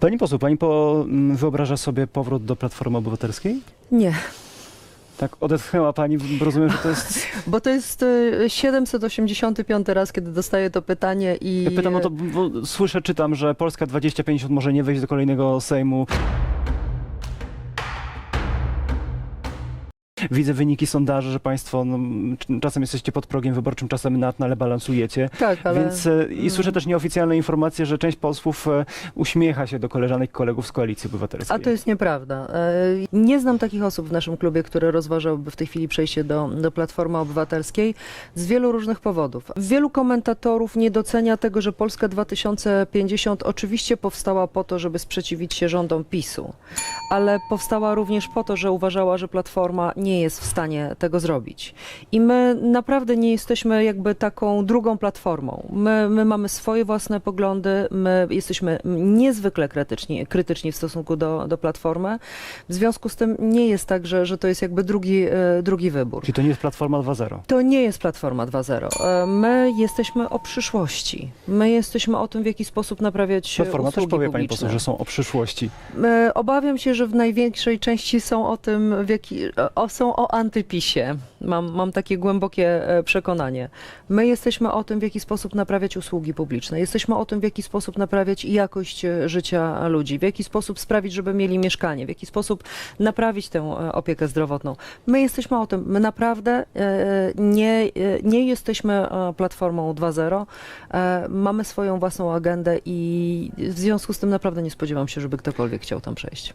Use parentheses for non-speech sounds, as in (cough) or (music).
Pani poseł, pani po, m, wyobraża sobie powrót do Platformy Obywatelskiej? Nie, Tak odetchnęła pani, rozumiem, że to jest... (laughs) bo to jest e, 785 raz, kiedy dostaję to pytanie i... Ja pytam o to, bo słyszę, czytam, że Polska 2050 może nie wejść do kolejnego Sejmu. Widzę wyniki sondaży, że państwo no, czasem jesteście pod progiem wyborczym, czasem nad, no, ale balansujecie. Tak, ale... Więc e, i słyszę Mm. też nieoficjalne informacje, że część posłów e, uśmiecha się do koleżanek i kolegów z Koalicji Obywatelskiej. A to jest nieprawda. E, Nie znam takich osób w naszym klubie, które rozważałyby w tej chwili przejście do, do Platformy Obywatelskiej z wielu różnych powodów. Wielu komentatorów nie docenia tego, że Polska 2050 oczywiście powstała po to, żeby sprzeciwić się rządom PiSu, ale powstała również po to, że uważała, że Platforma nie jest w stanie tego zrobić. I my naprawdę nie jesteśmy jakby taką drugą platformą. My, my mamy swoje własne poglądy, my jesteśmy niezwykle krytyczni, krytyczni w stosunku do, do Platformy. W związku z tym nie jest tak, że, że to jest jakby drugi, e, drugi wybór. Czyli to nie jest Platforma 2.0. To nie jest Platforma 2.0. E, My jesteśmy o przyszłości. My jesteśmy o tym, w jaki sposób naprawiać Platforma też usługi powie pani publiczne. poseł, że są o przyszłości. E, Obawiam się, że w największej części są o tym, w jaki, o, są o antypisie. Mam, mam takie głębokie e, przekonanie. My jesteśmy o tym, w jaki sposób naprawiać usługi publiczne. Jesteśmy o tym, w jaki sposób naprawiać jakość e, życia ludzi, w jaki sposób sprawić, żeby mieli mieszkanie, w jaki sposób naprawić tę e, opiekę zdrowotną. My jesteśmy o tym. My naprawdę nie, nie jesteśmy Platformą 2.0. E, Mamy swoją własną agendę i w związku z tym naprawdę nie spodziewam się, żeby ktokolwiek chciał tam przejść.